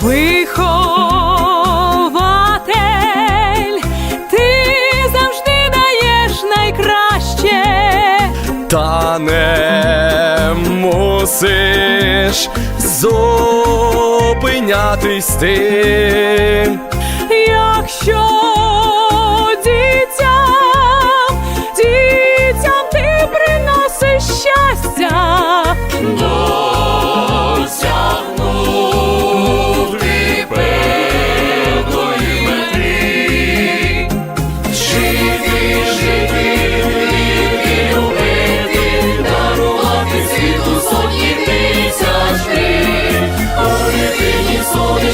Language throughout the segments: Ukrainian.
Вихователь, ти завжди даєш найкраще, та не мусиш зупинятись ти, якщо.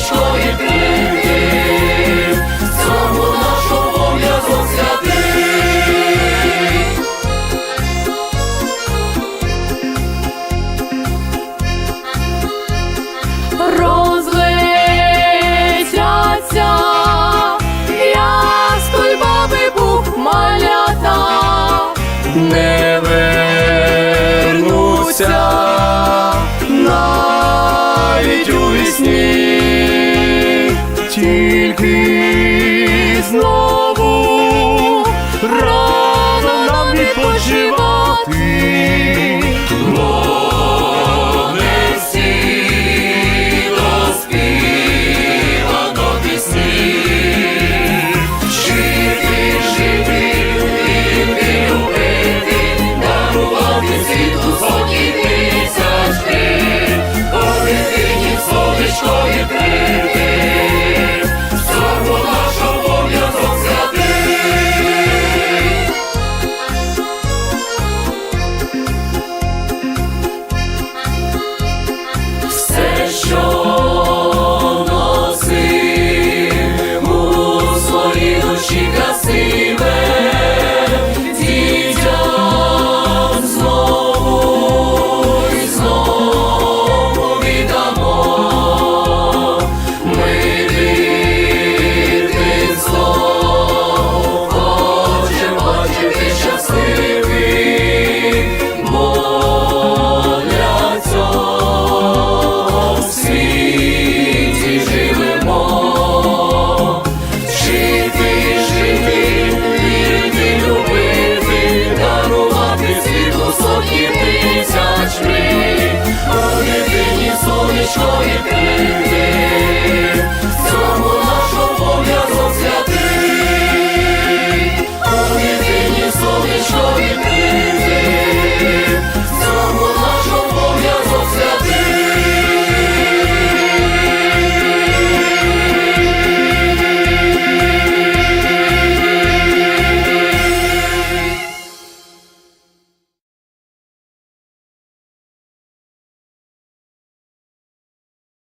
вічної крити, цьому наш обов'язок святий. Розлетяться, як скульбами бух малята.